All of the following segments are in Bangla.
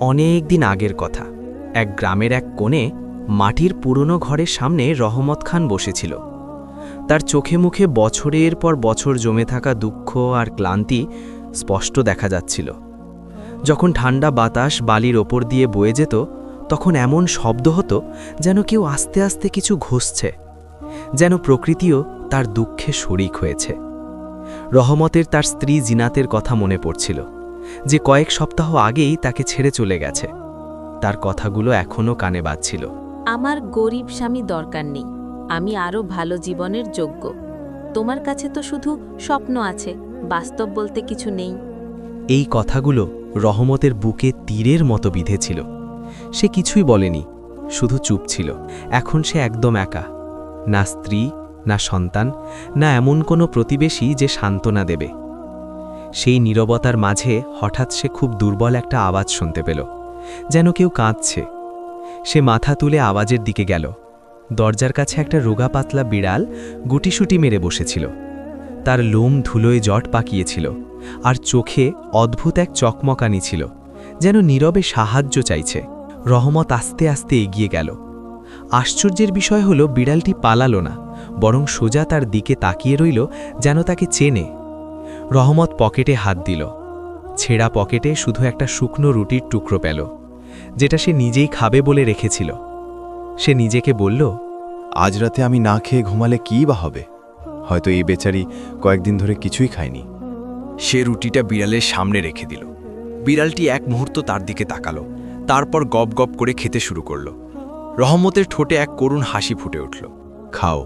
অনেক দিন আগের কথা। এক গ্রামের এক কোণে মাটির পুরনো ঘরের সামনে রহমত খান বসেছিল। তার চোখে মুখে বছরের পর বছর জমে থাকা দুঃখ আর ক্লান্তি স্পষ্ট দেখা যাচ্ছিল। যখন ঠান্ডা বাতাস বালির ওপর দিয়ে বয়ে যেত, তখন এমন শব্দ হতো যেন কেউ আস্তে আস্তে কিছু ঘষছে, যেন প্রকৃতিও তার দুঃখে শরিক হয়েছে। রহমতের তার স্ত্রী জিনাতের কথা মনে পড়ছিল। যে কয়েক সপ্তাহ আগেই তাকে ছেড়ে চলে গেছে। তার কথাগুলো এখনও কানে বাজছিল। আমার গরিব স্বামী দরকার নেই। আমি আরও ভালো জীবনের যোগ্য। তোমার কাছে তো শুধু স্বপ্ন আছে বাস্তব বলতে কিছু নেই। এই কথাগুলো রহমতের বুকে তীরের মতো বিঁধেছিল। সে কিছুই বলেনি শুধু চুপ ছিল। এখন সে একদম একা। না স্ত্রী না সন্তান না এমন কোনো প্রতিবেশী যে সান্ত্বনা দেবে। সেই নীরবতার মাঝে হঠাৎ সে খুব দুর্বল একটা আওয়াজ শুনতে পেল, যেন কেউ কাঁদছে। সে মাথা তুলে আওয়াজের দিকে গেল। দরজার কাছে একটা রোগা পাতলা বিড়াল গুটিসুটি মেরে বসেছিল। তার লোম ধুলোয় জট পাকিয়েছিল আর চোখে অদ্ভুত এক চকমকানি ছিল, যেন নীরবে সাহায্য চাইছে। রহমত আস্তে আস্তে এগিয়ে গেল। আশ্চর্যের বিষয় হলো, বিড়ালটি পালালো না, বরং সোজা তার দিকে তাকিয়ে রইল, যেন তাকে চেনে। রহমত পকেটে হাত দিল। ছেঁড়া পকেটে শুধু একটা শুকনো রুটির টুকরো পেল, যেটা সে নিজেই খাবে বলে রেখেছিল। সে নিজেকে বলল, আজ রাতে আমি না খেয়ে ঘুমালে কী বা হবে? হয়তো এই বেচারি কয়েকদিন ধরে কিছুই খায়নি। সে রুটিটা বিড়ালের সামনে রেখে দিল। বিড়ালটি এক মুহূর্ত তার দিকে তাকালো, তারপর গপ গপ করে খেতে শুরু করল। রহমতের ঠোঁটে এক করুণ হাসি ফুটে উঠল। খাও,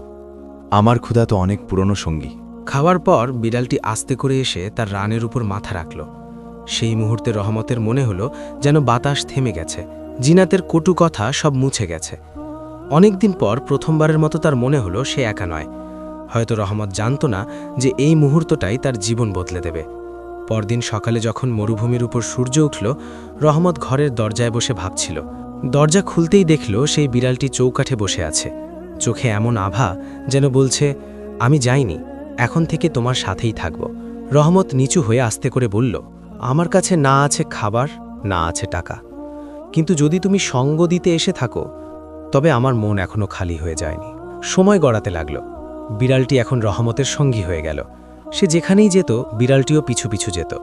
আমার ক্ষুধা তো অনেক পুরনো সঙ্গী। খাওয়ার পর বিড়ালটি আস্তে করে এসে তার রানের উপর মাথা রাখল। সেই মুহূর্তে রহমতের মনে হলো যেন বাতাস থেমে গেছে। জিনাতের কটু কথা সব মুছে গেছে। অনেকদিন পর প্রথমবারের মতো তার মনে হলো সে একা নয়। হয়তো রহমত জানত না যে এই মুহূর্তটাই তার জীবন বদলে দেবে। পরদিন সকালে যখন মরুভূমির উপর সূর্য উঠল, রহমত ঘরের দরজায় বসে ভাবছিল। দরজা খুলতেই দেখল সেই বিড়ালটি চৌকাঠে বসে আছে। চোখে এমন আভা যেন বলছে, আমি যাইনি। এখন থেকে তোমার সাথেই থাকব। রহমত নিচু হয়ে আস্তে করে বলল, আমার কাছে না আছে খাবার, না আছে টাকা। কিন্তু যদি তুমি সঙ্গ দিতে এসে থাকো, তবে আমার মন এখনও খালি হয়ে যায়নি। সময় গড়াতে লাগল। বিড়ালটি এখন রহমতের সঙ্গী হয়ে গেল। সে যেখানেই যেত, বিড়ালটিও পিছু পিছু যেত।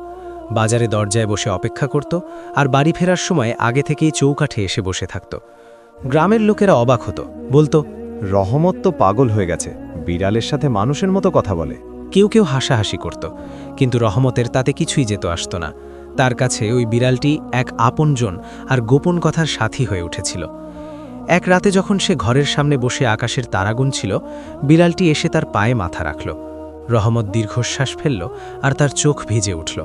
বাজারে দরজায় বসে অপেক্ষা করত আর বাড়ি ফেরার সময় আগে থেকেই চৌকাঠে এসে বসে থাকত। গ্রামের লোকেরা অবাক হতো। বলতো রহমত তো পাগল হয়ে গেছে। বিড়ালের সাথে মানুষের মতো কথা বলে। কেউ কেউ হাসাহাসি করত। কিন্তু রহমতের তাতে কিছুই যেত আসত না। তার কাছে ওই বিড়ালটি এক আপনজন আর গোপন কথার সাথী হয়ে উঠেছিল। এক রাতে যখন সে ঘরের সামনে বসে আকাশের তারাগুন ছিল বিড়ালটি এসে তার পায়ে মাথা রাখল। রহমত দীর্ঘশ্বাস ফেলল আর তার চোখ ভিজে উঠল।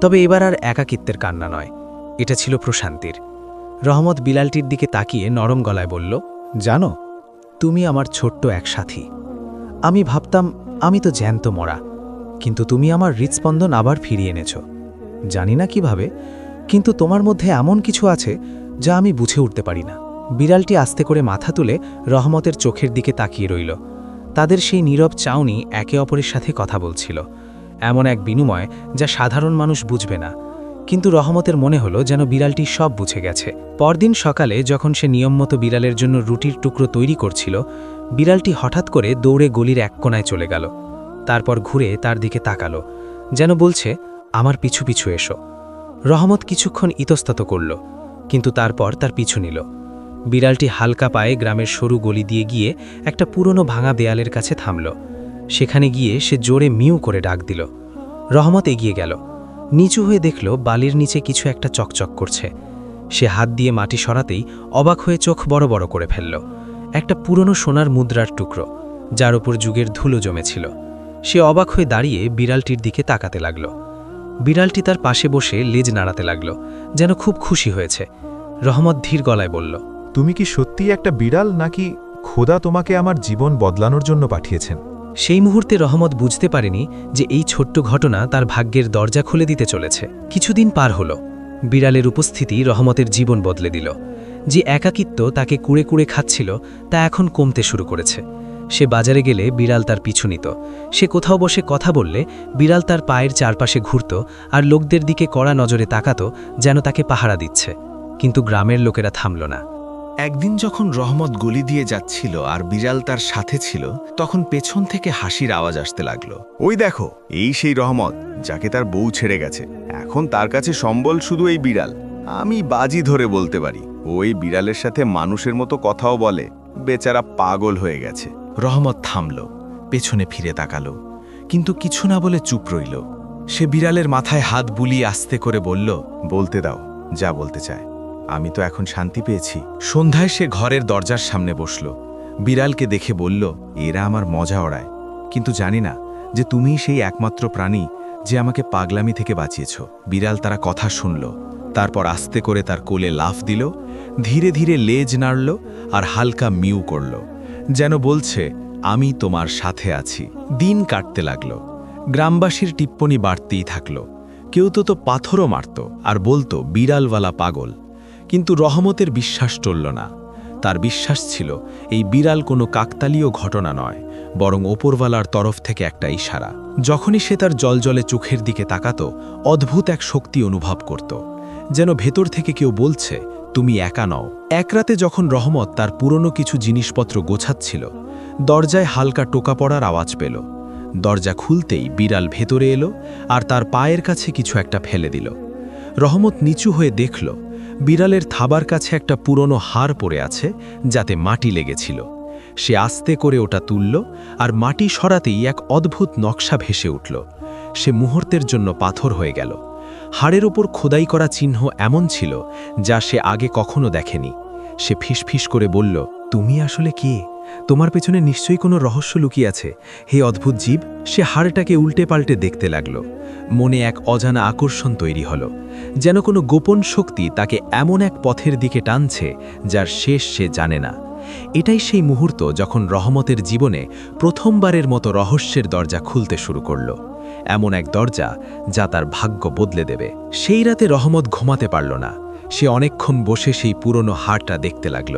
তবে এবার আর একাকিত্বের কান্না নয়। এটা ছিল প্রশান্তির। রহমত বিড়ালটির দিকে তাকিয়ে নরম গলায় বলল, জানো তুমি আমার ছোট্ট এক সাথী। আমি ভাবতাম, আমি তো জ্যান্ত মরা, কিন্তু তুমি আমার হৃৎস্পন্দন আবার ফিরিয়ে এনেছ। জানি না কীভাবে, কিন্তু তোমার মধ্যে এমন কিছু আছে যা আমি বুঝে উঠতে পারি না। বিড়ালটি আস্তে করে মাথা তুলে রহমতের চোখের দিকে তাকিয়ে রইল। তাদের সেই নীরব চাউনি একে অপরের সাথে কথা বলছিল। এমন এক বিনিময় যা সাধারণ মানুষ বুঝবে না। কিন্তু রহমতের মনে হলো যেন বিড়ালটি সব বুঝে গেছে। পরদিন সকালে যখন সে নিয়মমতো বিড়ালের জন্য রুটির টুকরো তৈরি করছিল, বিড়ালটি হঠাৎ করে দৌড়ে গলির এক কোনায় চলে গেল। তারপর ঘুরে তার দিকে তাকালো, যেন বলছে, আমার পিছু পিছু এসো। রহমত কিছুক্ষণ ইতস্তত করল, কিন্তু তারপর তার পিছু নিল। বিড়ালটি হালকা পায়ে গ্রামের সরু গলি দিয়ে গিয়ে একটা পুরনো ভাঙা দেয়ালের কাছে থামল। সেখানে গিয়ে সে জোরে মিউ করে ডাক দিল। রহমত এগিয়ে গেল। নিচু হয়ে দেখল বালির নিচে কিছু একটা চকচক করছে। সে হাত দিয়ে মাটি সরাতেই অবাক হয়ে চোখ বড় বড় করে ফেলল। একটা পুরনো সোনার মুদ্রার টুকরো, যার ওপর যুগের ধুলো জমেছিল। সে অবাক হয়ে দাঁড়িয়ে বিড়ালটির দিকে তাকাতে লাগল। বিড়ালটি তার পাশে বসে লেজ নাড়াতে লাগল, যেন খুব খুশি হয়েছে। রহমত ধীর গলায় বলল, তুমি কি সত্যিই একটা বিড়াল, নাকি খোদা তোমাকে আমার জীবন বদলানোর জন্য পাঠিয়েছেন? সেই মুহূর্তে রহমত বুঝতে পারেনি যে এই ছোট্ট ঘটনা তার ভাগ্যের দরজা খুলে দিতে চলেছে। কিছুদিন পার হল। বিড়ালের উপস্থিতি রহমতের জীবন বদলে দিল। যে একাকিত্ব তাকে কুড়ে কুড়ে খাচ্ছিল, তা এখন কমতে শুরু করেছে। সে বাজারে গেলে বিড়াল তার পিছু নিত। সে কোথাও বসে কথা বললে বিড়াল তার পায়ের চারপাশে ঘুরত আর লোকদের দিকে কড়া নজরে তাকাত যেন তাকে পাহারা দিচ্ছে। কিন্তু গ্রামের লোকেরা থামল না। একদিন যখন রহমত গলি দিয়ে যাচ্ছিল আর বিড়াল তার সাথে ছিল, তখন পেছন থেকে হাসির আওয়াজ আসতে লাগল। ওই দেখো, এই সেই রহমত, যাকে তার বউ ছেড়ে গেছে। এখন তার কাছে সম্বল শুধু এই বিড়াল। আমি বাজি ধরে বলতে পারি ওই বিড়ালের সাথে মানুষের মতো কথাও বলে, বেচারা পাগল হয়ে গেছে। রহমত থামল, পেছনে ফিরে তাকালো, কিন্তু কিছু না বলে চুপ রইল। সে বিড়ালের মাথায় হাত বুলিয়ে আস্তে করে বলল, বলতে দাও, যা বলতে চায়। আমি তো এখন শান্তি পেয়েছি। সন্ধ্যায় সে ঘরের দরজার সামনে বসল। বিড়ালকে দেখে বলল, এরা আমার মজা ওড়ায়। কিন্তু জানি না যে তুমিই সেই একমাত্র প্রাণী যে আমাকে পাগলামি থেকে বাঁচিয়েছ। বিড়াল তারা কথা শুনল, তারপর আস্তে করে তার কোলে লাফ দিল, ধীরে ধীরে লেজ নাড়ল আর হালকা মিউ করল, যেন বলছে, আমি তোমার সাথে আছি। দিন কাটতে লাগল। গ্রামবাসীর টিপ্পনি বাড়তেই থাকল। কেউ তো তো পাথরও মারত, আর বলতো, বিড়ালওয়ালা পাগল। কিন্তু রহমতের বিশ্বাস টলল না। তার বিশ্বাস ছিল, এই বিড়াল কোনো কাকতালীয় ঘটনা নয়, বরং ওপরওয়ালার তরফ থেকে একটা ইশারা। যখনই সে তার জলজলে চোখের দিকে তাকাত, অদ্ভুত এক শক্তি অনুভব করত। যেন ভেতর থেকে কেউ বলছে, তুমি একা নও। এক রাতে যখন রহমত তার পুরনো কিছু জিনিসপত্র গোছাচ্ছিল, দরজায় হালকা টোকা পড়ার আওয়াজ পেল। দরজা খুলতেই বিড়াল ভেতরে এলো আর তার পায়ের কাছে কিছু একটা ফেলে দিল। রহমত নিচু হয়ে দেখল বিড়ালের থাবার কাছে একটা পুরনো হাড় পড়ে আছে, যাতে মাটি লেগেছিল। সে আস্তে করে ওটা তুলল, আর মাটি সরাতেই এক অদ্ভুত নকশা ভেসে উঠল। সে মুহূর্তের জন্য পাথর হয়ে গেল। হাড়ের ওপর খোদাই করা চিহ্ন এমন ছিল, যা সে আগে কখনো দেখেনি। সে ফিসফিস করে বলল, তুমি আসলে কে? তোমার পেছনে নিশ্চয়ই কোনো রহস্য লুকিয়ে আছে। হে অদ্ভুত জীব, সে হাড়টাকে উল্টে পাল্টে দেখতে লাগল। মনে এক অজানা আকর্ষণ তৈরি হলো, যেন কোনো গোপন শক্তি তাকে এমন এক পথের দিকে টানছে যার শেষ সে জানে না। এটাই সেই মুহূর্ত যখন রহমতের জীবনে প্রথমবারের মতো রহস্যের দরজা খুলতে শুরু করল। এমন এক দরজা যা তার ভাগ্য বদলে দেবে। সেই রাতে রহমত ঘুমাতে পারল না। সে অনেকক্ষণ বসে সেই পুরনো হাড়টা দেখতে লাগল।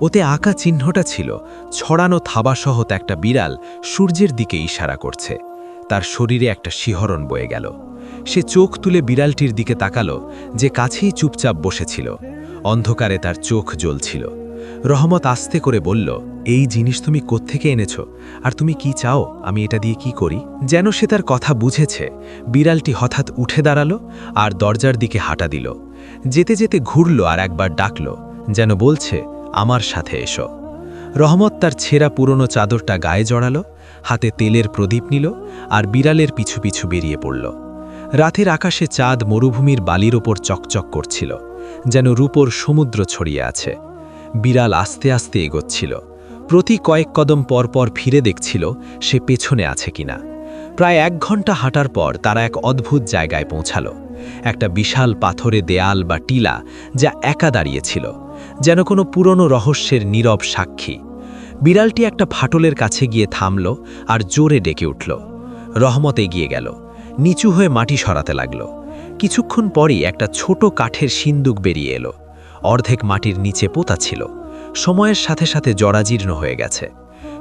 ওতে আঁকা চিহ্নটা ছিল, ছড়ানো থাবাসহ একটা বিড়াল সূর্যের দিকে ইশারা করছে। তার শরীরে একটা শিহরণ বয়ে গেল। সে চোখ তুলে বিড়ালটির দিকে তাকালো, যে কাছেই চুপচাপ বসেছিল। অন্ধকারে তার চোখ জ্বলছিল। রহমত আস্তে করে বলল, এই জিনিস তুমি কোত্থেকে এনেছ? আর তুমি কি চাও? আমি এটা দিয়ে কি করি? যেন সে তার কথা বুঝেছে, বিড়ালটি হঠাৎ উঠে দাঁড়াল আর দরজার দিকে হাঁটা দিল। যেতে যেতে ঘুরল আর একবার ডাকল, যেন বলছে আমার সাথে এসো। রহমত তার ছেঁড়া পুরনো চাদরটা গায়ে জড়ালো, হাতে তেলের প্রদীপ নিল আর বিড়ালের পিছু পিছু বেরিয়ে পড়ল। রাতের আকাশে চাঁদ মরুভূমির বালির ওপর চকচক করছিল, যেন রূপোর সমুদ্র ছড়িয়ে আছে। বিড়াল আস্তে আস্তে এগোচ্ছিল। প্রতি কয়েক কদম পর পর ফিরে দেখছিল সে পেছনে আছে কিনা। প্রায় এক ঘণ্টা হাঁটার পর তারা এক অদ্ভুত জায়গায় পৌঁছালো। একটা বিশাল পাথরে দেয়াল বা টিলা যা একা দাঁড়িয়েছিল যেন কোনো পুরনো রহস্যের নীরব সাক্ষী। বিড়ালটি একটা ফাটলের কাছে গিয়ে থামল আর জোরে ডেকে উঠল। রহমত এগিয়ে গেল। নিচু হয়ে মাটি সরাতে লাগল। কিছুক্ষণ পরই একটা ছোট কাঠের সিন্দুক বেরিয়ে এলো। অর্ধেক মাটির নিচে পোতা ছিল। সময়ের সাথে সাথে জরাজীর্ণ হয়ে গেছে।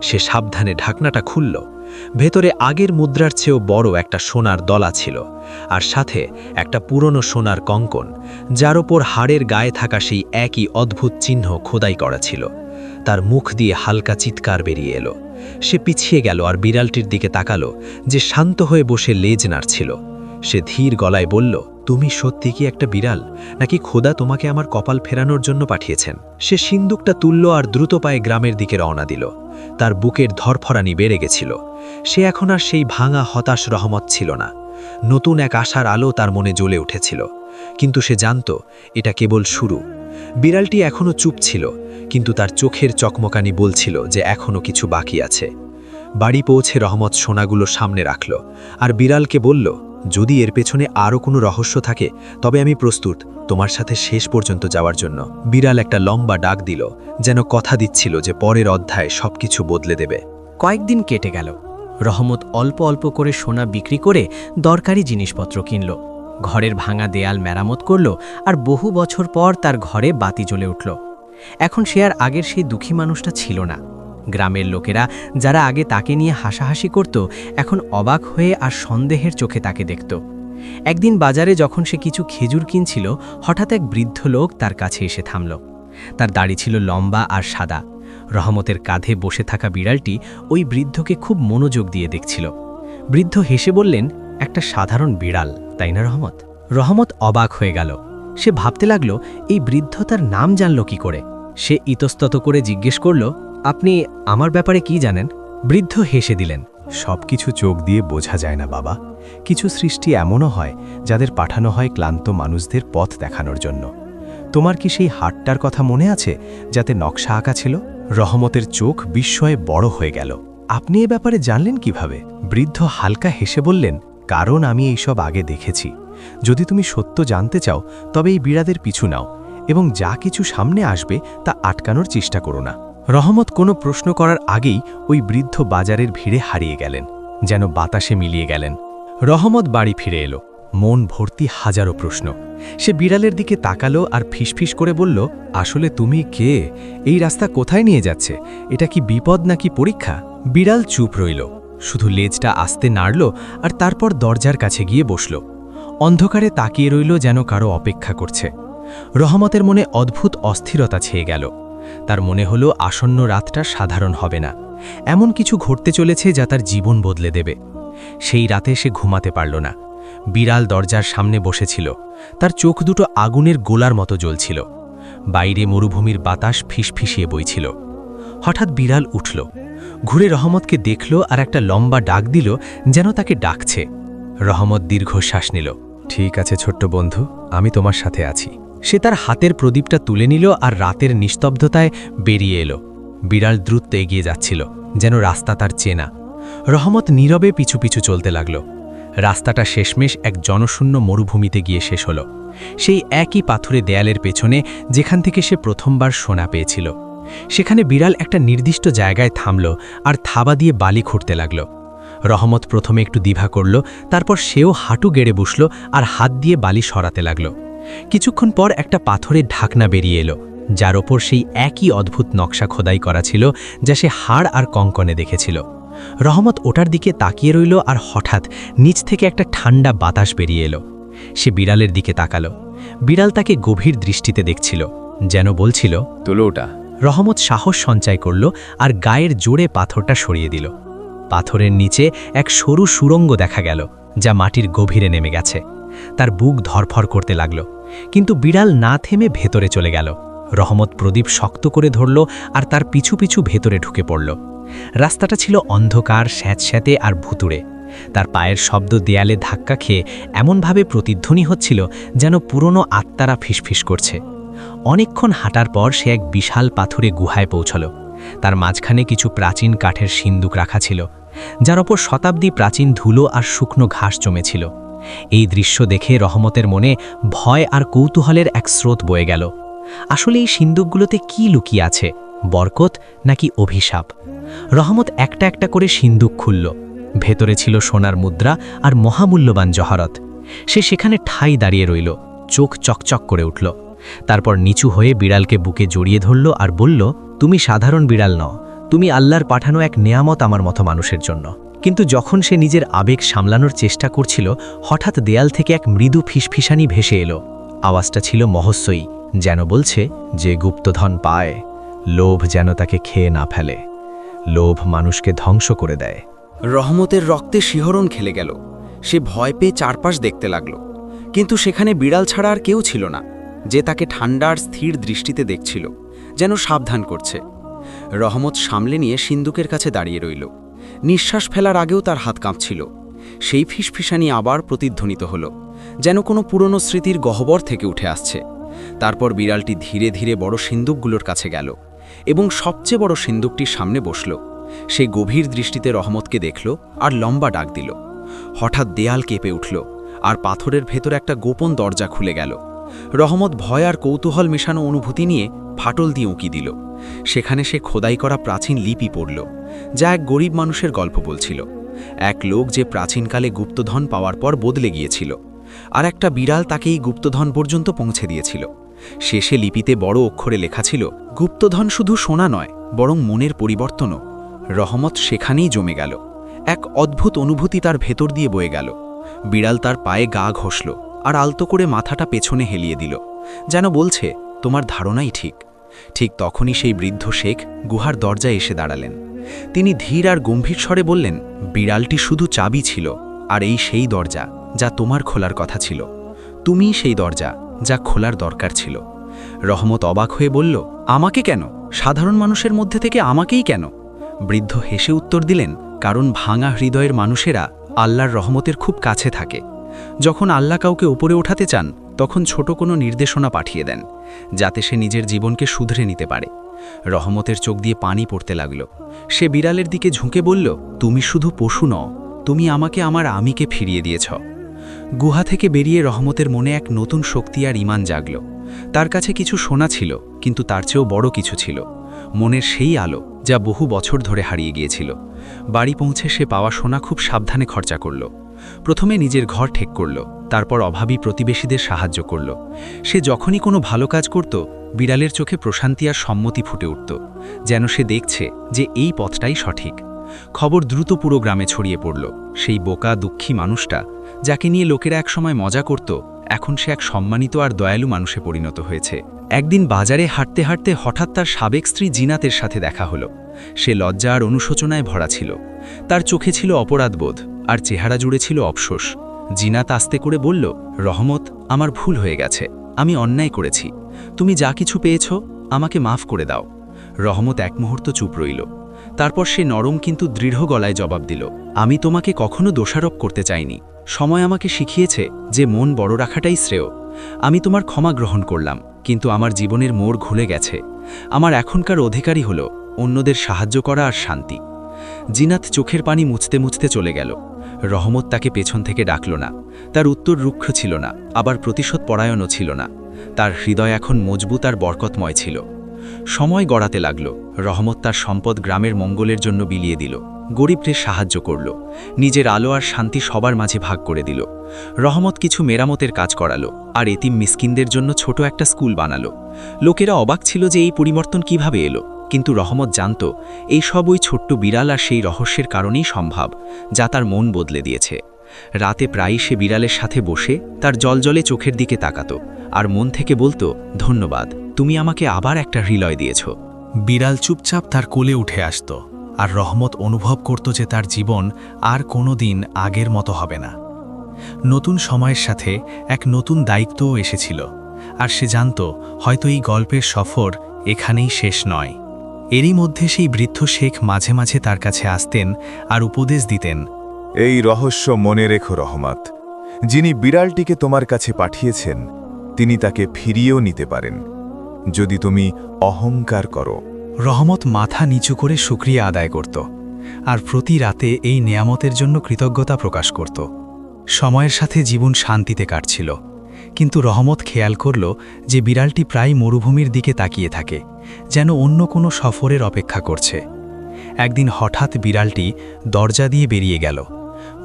সে সাবধানে ঢাকনাটা খুলল। ভেতরে আগের মুদ্রার চেয়েও বড় একটা সোনার দলা ছিল আর সাথে একটা পুরনো সোনার কঙ্কন, যার ওপর হাড়ের গায়ে থাকা সেই একই অদ্ভুত চিহ্ন খোদাই করা ছিল। তার মুখ দিয়ে হালকা চিৎকার বেরিয়ে এলো। সে পিছিয়ে গেল আর বিড়ালটির দিকে তাকালো, যে শান্ত হয়ে বসে লেজ নাড়ছিল। সে ধীর গলায় বলল তুমি সত্যি কি একটা বিড়াল? নাকি খোদা তোমাকে আমার কপাল ফেরানোর জন্য পাঠিয়েছেন? সে সিন্দুকটা তুলল আর দ্রুত পায়ে গ্রামের দিকে রওনা দিল। তার বুকের ধরফরানি বেড়ে গেছিল। সে এখন আর সেই ভাঙা, হতাশ রহমত ছিল না। নতুন এক আশার আলো তার মনে জ্বলে উঠেছিল। কিন্তু সে জানত, এটা কেবল শুরু। বিড়ালটি এখনও চুপ ছিল, কিন্তু তার চোখের চকমকানি বলছিল যে এখনও কিছু বাকি আছে। বাড়ি পৌঁছে রহমত সোনাগুলো সামনে রাখল, আর বিড়ালকে বলল যদি এর পেছনে আরও কোনো রহস্য থাকে, তবে আমি প্রস্তুত তোমার সাথে শেষ পর্যন্ত যাওয়ার জন্য। বিড়াল একটা লম্বা ডাক দিল, যেন কথা দিচ্ছিল যে পরের অধ্যায় সবকিছু বদলে দেবে। কয়েকদিন কেটে গেল। রহমত অল্প অল্প করে সোনা বিক্রি করে দরকারি জিনিসপত্র কিনল। ঘরের ভাঙা দেয়াল মেরামত করল আর বহু বছর পর তার ঘরে বাতি জ্বলে উঠল। এখন সে আর আগের সেই দুঃখী মানুষটা ছিল না। গ্রামের লোকেরা যারা আগে তাকে নিয়ে হাসাহাসি করত, এখন অবাক হয়ে আর সন্দেহের চোখে তাকে দেখত। একদিন বাজারে যখন সে কিছু খেজুর কিনছিল, হঠাৎ এক বৃদ্ধ লোক তার কাছে এসে থামল। তার দাড়ি ছিল লম্বা আর সাদা। রহমতের কাঁধে বসে থাকা বিড়ালটি ওই বৃদ্ধকে খুব মনোযোগ দিয়ে দেখছিল। বৃদ্ধ হেসে বললেন, একটা সাধারণ বিড়াল, তাই না রহমত? রহমত অবাক হয়ে গেল। সে ভাবতে লাগল, এই বৃদ্ধ তার নাম জানল কি করে? সে ইতস্তত করে জিজ্ঞেস করল আপনি আমার ব্যাপারে কি জানেন? বৃদ্ধ হেসে দিলেন সব কিছু চোখ দিয়ে বোঝা যায় না বাবা। কিছু সৃষ্টি এমনও হয় যাদের পাঠানো হয় ক্লান্ত মানুষদের পথ দেখানোর জন্য। তোমার কি সেই হাটটার কথা মনে আছে, যাতে নকশা আঁকা ছিল? রহমতের চোখ বিস্ময়ে বড় হয়ে গেল। আপনি এ ব্যাপারে জানলেন কীভাবে? বৃদ্ধ হালকা হেসে বললেন, কারণ আমি এইসব আগে দেখেছি। যদি তুমি সত্য জানতে চাও, তবে এই বিড়াদের পিছু নাও এবং যা কিছু সামনে আসবে তা আটকানোর চেষ্টা করো না। রহমত কোনো প্রশ্ন করার আগেই ওই বৃদ্ধ বাজারের ভিড়ে হারিয়ে গেলেন, যেন বাতাসে মিলিয়ে গেলেন। রহমত বাড়ি ফিরে এলো। মন ভর্তি হাজারো প্রশ্ন। সে বিড়ালের দিকে তাকালো আর ফিসফিস করে বলল, আসলে তুমি কে? এই রাস্তা কোথায় নিয়ে যাচ্ছে? এটা কি বিপদ নাকি পরীক্ষা? বিড়াল চুপ রইল। শুধু লেজটা আস্তে নাড়ল আর তারপর দরজার কাছে গিয়ে বসল। অন্ধকারে তাকিয়ে রইল যেন কারও অপেক্ষা করছে। রহমতের মনে অদ্ভুত অস্থিরতা ছেয়ে গেল। তার মনে হলো আসন্ন রাতটা সাধারণ হবে না। এমন কিছু ঘটতে চলেছে যা তার জীবন বদলে দেবে। সেই রাতে সে ঘুমাতে পারল না। বিড়াল দরজার সামনে বসেছিল। তার চোখ দুটো আগুনের গোলার মতো জ্বলছিল। বাইরে মরুভূমির বাতাস ফিসফিসিয়ে বইছিল। হঠাৎ বিড়াল উঠল। ঘুরে রহমতকে দেখল আর একটা লম্বা ডাক দিল যেন তাকে ডাকছে। রহমত দীর্ঘশ্বাস নিল। ঠিক আছে ছোট্ট বন্ধু, আমি তোমার সাথে আছি। সে তার হাতের প্রদীপটা তুলে নিল আর রাতের নিস্তব্ধতায় বেরিয়ে এলো। বিড়াল দ্রুত এগিয়ে যাচ্ছিল, যেন রাস্তা তার চেনা। রহমত নীরবে পিছু পিছু চলতে লাগল। রাস্তাটা শেষমেশ এক জনশূন্য মরুভূমিতে গিয়ে শেষ হল। সেই একই পাথুরে দেয়ালের পেছনে যেখান থেকে সে প্রথমবার সোনা পেয়েছিল। সেখানে বিড়াল একটা নির্দিষ্ট জায়গায় থামল আর থাবা দিয়ে বালি খুঁড়তে লাগল। রহমত প্রথমে একটু দ্বিভা করল, তারপর সেও হাঁটু গেড়ে বসল আর হাত দিয়ে বালি সরাতে লাগল। কিছুক্ষণ পর একটা পাথরের ঢাকনা বেরিয়ে এলো যার ওপর সেই একই অদ্ভুত নকশা খোদাই করা ছিল যা সে হাড় আর কঙ্কনে দেখেছিল। রহমত ওটার দিকে তাকিয়ে রইল আর হঠাৎ নিচ থেকে একটা ঠান্ডা বাতাস বেরিয়ে এলো। সে বিড়ালের দিকে তাকালো। বিড়াল তাকে গভীর দৃষ্টিতে দেখছিল যেন বলছিল তোলো ওটা। রহমত সাহস সঞ্চয় করল আর গায়ের জোরে পাথরটা সরিয়ে দিল। পাথরের নিচে এক সরু সুরঙ্গ দেখা গেল যা মাটির গভীরে নেমে গেছে। তার বুক ধরফর করতে লাগল। কিন্তু বিড়াল না থেমে ভেতরে চলে গেল। রহমত প্রদীপ শক্ত করে ধরল আর তার পিছু পিছু ভেতরে ঢুকে পড়ল। রাস্তাটা ছিল অন্ধকার, স্যাঁতস্যাঁতে আর ভুতুড়ে। তার পায়ের শব্দ দেয়ালে ধাক্কা খেয়ে এমনভাবে প্রতিধ্বনি হচ্ছিল যেন পুরনো আত্মারা ফিসফিস করছে। অনেকক্ষণ হাঁটার পর সে এক বিশাল পাথুরে গুহায় পৌঁছল। তার মাঝখানে কিছু প্রাচীন কাঠের সিন্দুক রাখা ছিল, যার ওপর শতাব্দী প্রাচীন ধুলো আর শুকনো ঘাস জমেছিল। এই দৃশ্য দেখে রহমতের মনে ভয় আর কৌতূহলের এক স্রোত বয়ে গেল। আসলে এই সিন্দুকগুলোতে কি লুকিয়ে আছে? বরকত নাকি অভিশাপ? রহমত একটা একটা করে সিন্দুক খুলল। ভেতরে ছিল সোনার মুদ্রা আর মহামূল্যবান জহরত। সে সেখানে ঠাই দাঁড়িয়ে রইল, চোখ চকচক করে উঠল। তারপর নিচু হয়ে বিড়ালকে বুকে জড়িয়ে ধরল আর বলল, তুমি সাধারণ বিড়াল নও। তুমি আল্লাহর পাঠানো এক নেয়ামত আমার মতো মানুষের জন্য। কিন্তু যখন সে নিজের আবেগ সামলানোর চেষ্টা করছিল, হঠাৎ দেয়াল থেকে এক মৃদু ফিসফিসানি ভেসে এলো। আওয়াজটা ছিল মহস্যই, যেন বলছে যে গুপ্তধন পায়। লোভ যেন তাকে খেয়ে না ফেলে। লোভ মানুষকে ধ্বংস করে দেয়। রহমতের রক্তে শিহরণ খেলে গেল। সে ভয় পেয়ে চারপাশ দেখতে লাগল। কিন্তু সেখানে বিড়াল ছাড়া আর কেউ ছিল না, যে তাকে ঠান্ডার স্থির দৃষ্টিতে দেখছিল, যেন সাবধান করছে। রহমত সামলে নিয়ে সিন্দুকের কাছে দাঁড়িয়ে রইল। নিঃশ্বাস ফেলার আগেও তার হাত কাঁপছিল। সেই ফিসফিসানি আবার প্রতিধ্বনিত হল, যেন কোনো পুরনো স্মৃতির গহ্বর থেকে উঠে আসছে। তারপর বিড়ালটি ধীরে ধীরে বড় সিন্দুকগুলোর কাছে গেল এবং সবচেয়ে বড় সিন্দুকটির সামনে বসল। সে গভীর দৃষ্টিতে রহমতকে দেখল আর লম্বা ডাক দিল। হঠাৎ দেয়াল কেঁপে উঠল আর পাথরের ভেতর একটা গোপন দরজা খুলে গেল। রহমত ভয় আর কৌতূহল মেশানো অনুভূতি নিয়ে ফাটল দিয়ে উঁকি দিল। সেখানে সে খোদাই করা প্রাচীন লিপি পড়ল, যা এক গরিব মানুষের গল্প বলছিল। এক লোক যে প্রাচীনকালে গুপ্তধন পাওয়ার পর বদলে গিয়েছিল, আর একটা বিড়াল তাকে এই গুপ্তধন পর্যন্ত পৌঁছে দিয়েছিল। শেষে লিপিতে বড় অক্ষরে লেখা ছিল, গুপ্তধন শুধু সোনা নয়, বরং মনের পরিবর্তনও। রহমত সেখানেই জমে গেল। এক অদ্ভুত অনুভূতি তার ভেতর দিয়ে বয়ে গেল। বিড়াল তার পায়ে গা ঘষল আর আলতো করে মাথাটা পেছনে হেলিয়ে দিল, যেন বলছে, তোমার ধারণাই ঠিক। ঠিক তখনই সেই বৃদ্ধ শেখ গুহার দরজায় এসে দাঁড়ালেন। তিনি ধীর আর গম্ভীর স্বরে বললেন, বিড়ালটি শুধু চাবি ছিল, আর এই সেই দরজা, যা তোমার খোলার কথা ছিল। তুমিই সেই দরজা, যা খোলার দরকার ছিল। রহমত অবাক হয়ে বলল, আমাকে কেন? সাধারণ মানুষের মধ্যে থেকে আমাকেই কেন? বৃদ্ধ হেসে উত্তর দিলেন, কারণ ভাঙা হৃদয়ের মানুষেরা আল্লাহর রহমতের খুব কাছে থাকে। যখন আল্লাহ কাউকে উপরে ওঠাতে চান, তখন ছোট কোনো নির্দেশনা পাঠিয়ে দেন, যাতে সে নিজের জীবনকে শুধরে নিতে পারে। রহমতের চোখ দিয়ে পানি পড়তে লাগল। সে বিড়ালের দিকে ঝুঁকে বলল, তুমি শুধু পশু নও, তুমি আমাকে আমার আমিকে ফিরিয়ে দিয়েছ। গুহা থেকে বেরিয়ে রহমতের মনে এক নতুন শক্তি আর ইমান জাগল। তার কাছে কিছু সোনা ছিল, কিন্তু তার চেয়েও বড় কিছু ছিল। মনের সেই আলো, যা বহু বছর ধরে হারিয়ে গিয়েছিল। বাড়ি পৌঁছে সে পাওয়া সোনা খুব সাবধানে খরচা করল। প্রথমে নিজের ঘর ঠেক করল, তারপর অভাবী প্রতিবেশীদের সাহায্য করল। সে যখনই কোনো ভালো কাজ করত, বিড়ালের চোখে প্রশান্তি আর সম্মতি ফুটে উঠত, যেন সে দেখছে যে এই পথটাই সঠিক। খবর দ্রুত পুরো গ্রামে ছড়িয়ে পড়ল। সেই বোকা, দুঃখী মানুষটা, যাকে নিয়ে লোকেরা একসময় মজা করত, এখন সে এক সম্মানিত আর দয়ালু মানুষে পরিণত হয়েছে। একদিন বাজারে হাঁটতে হাঁটতে হঠাৎ তার সাবেক স্ত্রী জিনাতের সাথে দেখা হলো। সে লজ্জা আর অনুশোচনায় ভরা ছিল। তার চোখে ছিল অপরাধবোধ। আর চেহারা জুড়ে ছিল অফসোস। জিনাত আস্তে করে বলল, রহমত, আমার ভুল হয়ে গেছে। আমি অন্যায় করেছি। তুমি যা কিছু পেয়েছ, আমাকে মাফ করে দাও। রহমত এক মুহূর্ত চুপ রইল। তারপর সে নরম কিন্তু দৃঢ় গলায় জবাব দিল, আমি তোমাকে কখনো দোষারোপ করতে চাইনি। সময় আমাকে শিখিয়েছে যে মন বড় রাখাটাই শ্রেয়। আমি তোমার ক্ষমা গ্রহণ করলাম, কিন্তু আমার জীবনের মোড় ঘুলে গেছে। আমার এখনকার অধিকারই হল, অন্যদের সাহায্য করা আর শান্তি। জিনাত চোখের পানি মুছতে মুছতে চলে গেল। রহমত তাকে পেছন থেকে ডাকল না। তার উত্তর রুক্ষ ছিল না, আবার প্রতিশোধ পরায়ণও ছিল না। তার হৃদয় এখন মজবুত আর বরকতময় ছিল। সময় গড়াতে লাগল। রহমত তার সম্পদ গ্রামের মঙ্গলের জন্য বিলিয়ে দিল। গরিবদের সাহায্য করল। নিজের আলো আর শান্তি সবার মাঝে ভাগ করে দিল। রহমত কিছু মেরামতের কাজ করালো, আর এতিম মিসকিনদের জন্য ছোট একটা স্কুল বানালো। লোকেরা অবাক ছিল যে এই পরিবর্তন কীভাবে এলো। কিন্তু রহমত জানত, এই সব ওই ছোট্ট বিড়াল আর সেই রহস্যের কারণেই সম্ভব, যা তার মন বদলে দিয়েছে। রাতে প্রায়ই সে বিড়ালের সাথে বসে তার জলজলে চোখের দিকে তাকাতো আর মন থেকে বলতো, ধন্যবাদ, তুমি আমাকে আবার একটা হৃলয় দিয়েছ। বিড়াল চুপচাপ তার কোলে উঠে আসত আর রহমত অনুভব করত যে তার জীবন আর কোনো দিন আগের মতো হবে না। নতুন সময়ের সাথে এক নতুন দায়িত্বও এসেছিল আর সে জানত, হয়তো এই গল্পের সফর এখানেই শেষ নয়। এরই মধ্যে সেই বৃদ্ধ শেখ মাঝে মাঝে তার কাছে আসতেন আর উপদেশ দিতেন। এই রহস্য মনে রেখো রহমত। যিনি বিড়ালটিকে তোমার কাছে পাঠিয়েছেন তিনি তাকে ফিরিয়েও নিতে পারেন। যদি তুমি অহংকার করো। রহমত মাথা নিচু করে শুক্রিয়া আদায় করত আর প্রতি রাতে এই নেয়ামতের জন্য কৃতজ্ঞতা প্রকাশ করত। সময়ের সাথে জীবন শান্তিতে কাটছিল। কিন্তু রহমত খেয়াল করল যে বিড়ালটি প্রায় মরুভূমির দিকে তাকিয়ে থাকে, যেন অন্য কোনো সফরের অপেক্ষা করছে। একদিন হঠাৎ বিড়ালটি দরজা দিয়ে বেরিয়ে গেল,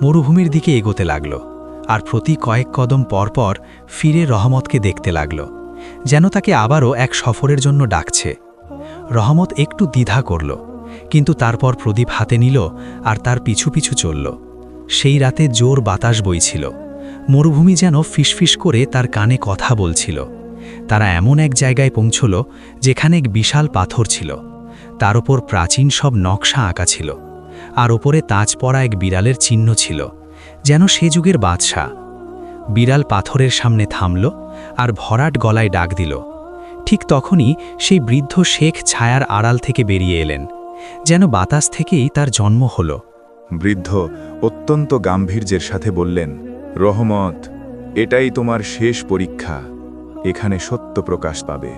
মরুভূমির দিকে এগোতে লাগল, আর প্রতি কয়েক কদম পরপর ফিরে রহমতকে দেখতে লাগল, যেন তাকে আবারও এক সফরের জন্য ডাকছে। রহমত একটু দ্বিধা করল, কিন্তু তারপর প্রদীপ হাতে নিল আর তার পিছু পিছু চলল। সেই রাতে জোর বাতাস বইছিল। মরুভূমি যেন ফিসফিস করে তার কানে কথা বলছিল। তারা এমন এক জায়গায় পৌঁছল যেখানে এক বিশাল পাথর ছিল। তার ওপর প্রাচীন সব নকশা আঁকা ছিল। আর ওপরে তাজ পরা এক বিড়ালের চিহ্ন ছিল, যেন সে যুগের বাদশাহ। বিড়াল পাথরের সামনে থামল আর ভরাট গলায় ডাক দিল। ঠিক তখনই সেই বৃদ্ধ শেখ ছায়ার আড়াল থেকে বেরিয়ে এলেন, যেন বাতাস থেকেই তার জন্ম হল। বৃদ্ধ অত্যন্ত গাম্ভীর্যের সাথে বললেন রহমত, এটাই তোমার শেষ পরীক্ষা। এখানে সত্য প্রকাশ পাবে।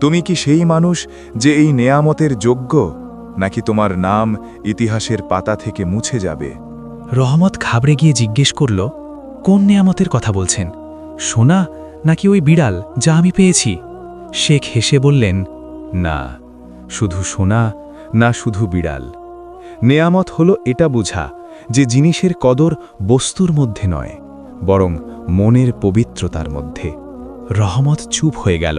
তুমি কি সেই মানুষ যে এই নেয়ামতের যোগ্য, নাকি তোমার নাম ইতিহাসের পাতা থেকে মুছে যাবে? রহমত খাবড়ে গিয়ে জিজ্ঞেস করল, কোন নেয়ামতের কথা বলছেন? সোনা, নাকি ওই বিড়াল যা আমি পেয়েছি? শেখ হেসে বললেন, না, শুধু সোনা, না শুধু বিড়াল। নেয়ামত হলো এটা বোঝা যে জিনিসের কদর বস্তুর মধ্যে নয়, বরং মনের পবিত্রতার মধ্যে। রহমত চুপ হয়ে গেল।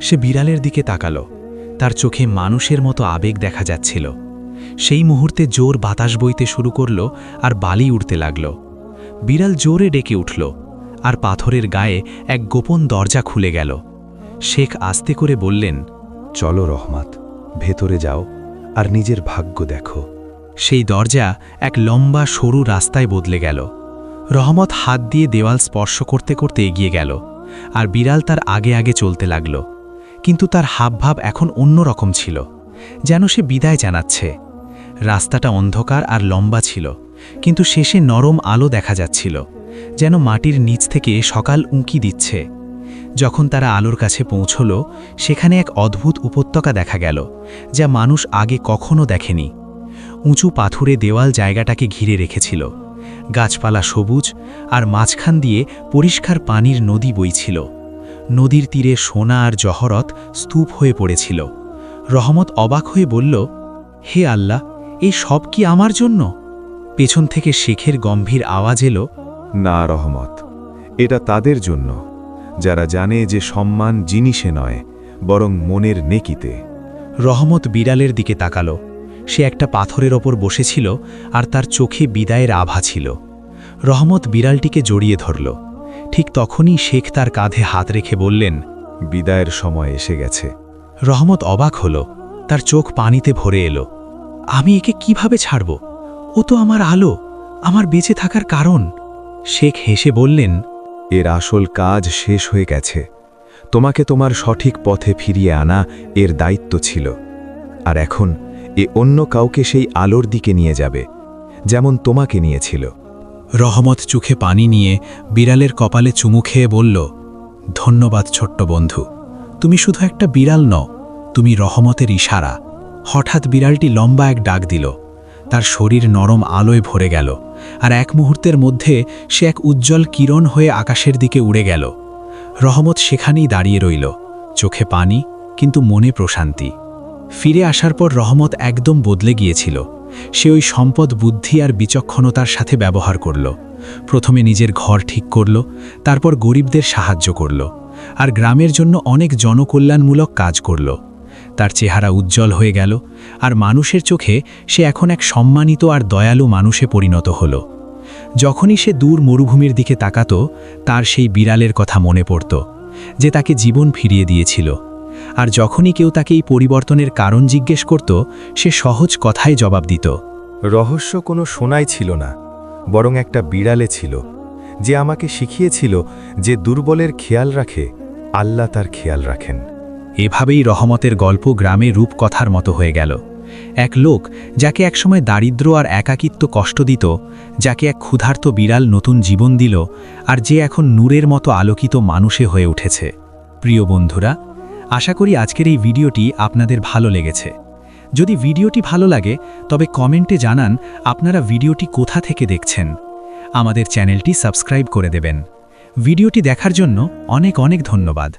সে বিড়ালের দিকে তাকাল। তার চোখে মানুষের মতো আবেগ দেখা যাচ্ছিল। সেই মুহূর্তে জোর বাতাস বইতে শুরু করল আর বালি উঠতে লাগল। বিড়াল জোরে ডেকে উঠল আর পাথরের গায়ে এক গোপন দরজা খুলে গেল। শেখ আস্তে করে বললেন, চলো রহমত, ভেতরে যাও আর নিজের ভাগ্য দেখো। সেই দরজা এক লম্বা সরু রাস্তায় বদলে গেল। রহমত হাত দিয়ে দেওয়াল স্পর্শ করতে করতে এগিয়ে গেল আর বিড়াল তার আগে আগে চলতে লাগল। কিন্তু তার হাবভাব এখন অন্যরকম ছিল, যেন সে বিদায় জানাচ্ছে। রাস্তাটা অন্ধকার আর লম্বা ছিল, কিন্তু শেষে নরম আলো দেখা যাচ্ছিল, যেন মাটির নিচ থেকে সকাল উঁকি দিচ্ছে। যখন তারা আলোর কাছে পৌঁছল, সেখানে এক অদ্ভুত উপত্যকা দেখা গেল, যা মানুষ আগে কখনো দেখেনি। উঁচু পাথুরে দেওয়াল জায়গাটাকে ঘিরে রেখেছিল। গাছপালা সবুজ আর মাঝখান দিয়ে পরিষ্কার পানির নদী বইছিল। নদীর তীরে সোনা আর জহরত স্তূপ হয়ে পড়েছিল। রহমত অবাক হয়ে বলল হে আল্লাহ এই সব কি আমার জন্য? পেছন থেকে শেখের গম্ভীর আওয়াজ এলো না রহমত এটা তাদের জন্য। যারা জানে যে সম্মান জিনিসে নয় বরং মনের নেকিতে। রহমত বিড়ালের দিকে তাকালো। সে একটা পাথরের ওপর বসেছিল আর তার চোখে বিদায়ের আভা ছিল। রহমত বিড়ালটিকে জড়িয়ে ধরল। ঠিক তখনই শেখ তার কাঁধে হাত রেখে বললেন, বিদায়ের সময় এসে গেছে। রহমত অবাক হল। তার চোখ পানিতে ভরে এলো। আমি একে কীভাবে ছাড়ব? ও তো আমার আলো, আমার বেঁচে থাকার কারণ। শেখ হেসে বললেন, এর আসল কাজ শেষ হয়ে গেছে। তোমাকে তোমার সঠিক পথে ফিরিয়ে আনা এর দায়িত্ব ছিল। আর এখন এ অন্য কাউকে সেই আলোর দিকে নিয়ে যাবে, যেমন তোমাকে নিয়েছিল। রহমত চোখে পানি নিয়ে বিড়ালের কপালে চুমু খেয়ে বলল, ধন্যবাদ ছোট্ট বন্ধু, তুমি শুধু একটা বিড়াল নও, তুমি রহমতের ইশারা। হঠাৎ বিড়ালটি লম্বা এক ডাক দিল, তার শরীর নরম আলোয় ভরে গেল, আর এক মুহূর্তের মধ্যে সে এক উজ্জ্বল কিরণ হয়ে আকাশের দিকে উড়ে গেল। রহমত সেখানেই দাঁড়িয়ে রইল, চোখে পানি, কিন্তু মনে প্রশান্তি। ফিরে আসার পর রহমত একদম বদলে গিয়েছিল। সে ওই সম্পদ, বুদ্ধি আর বিচক্ষণতার সাথে ব্যবহার করল। প্রথমে নিজের ঘর ঠিক করল, তারপর গরিবদের সাহায্য করল, আর গ্রামের জন্য অনেক জনকল্যাণমূলক কাজ করল। তার চেহারা উজ্জ্বল হয়ে গেল, আর মানুষের চোখে সে এখন এক সম্মানিত আর দয়ালু মানুষে পরিণত হল। যখনই সে দূর মরুভূমির দিকে তাকাত, তার সেই বিড়ালের কথা মনে পড়ত, যে তাকে জীবন ফিরিয়ে দিয়েছিল। আর যখনই কেউ তাকে এই পরিবর্তনের কারণ জিজ্ঞেস করত সে সহজ কথায় জবাব দিত। রহস্য কোনো সোনাই ছিল না বরং একটা বিড়ালে ছিল যে আমাকে শিখিয়েছিল যে দুর্বলের খেয়াল রাখে আল্লাহ তার খেয়াল রাখেন। এভাবেই রহমতের গল্প গ্রামে রূপকথার মতো হয়ে গেল। এক লোক যাকে একসময় দারিদ্র আর একাকিত্ব কষ্ট দিত যাকে এক ক্ষুধার্ত বিড়াল নতুন জীবন দিল আর যে এখন নূরের মতো আলোকিত মানুষে হয়ে উঠেছে। প্রিয় বন্ধুরা আশা করি আজকের এই ভিডিওটি আপনাদের ভালো লেগেছে। যদি ভিডিওটি ভালো লাগে, তবে কমেন্টে জানান আপনারা ভিডিওটি কোথা থেকে দেখছেন। আমাদের চ্যানেলটি সাবস্ক্রাইব করে দেবেন। ভিডিওটি দেখার জন্য অনেক অনেক ধন্যবাদ।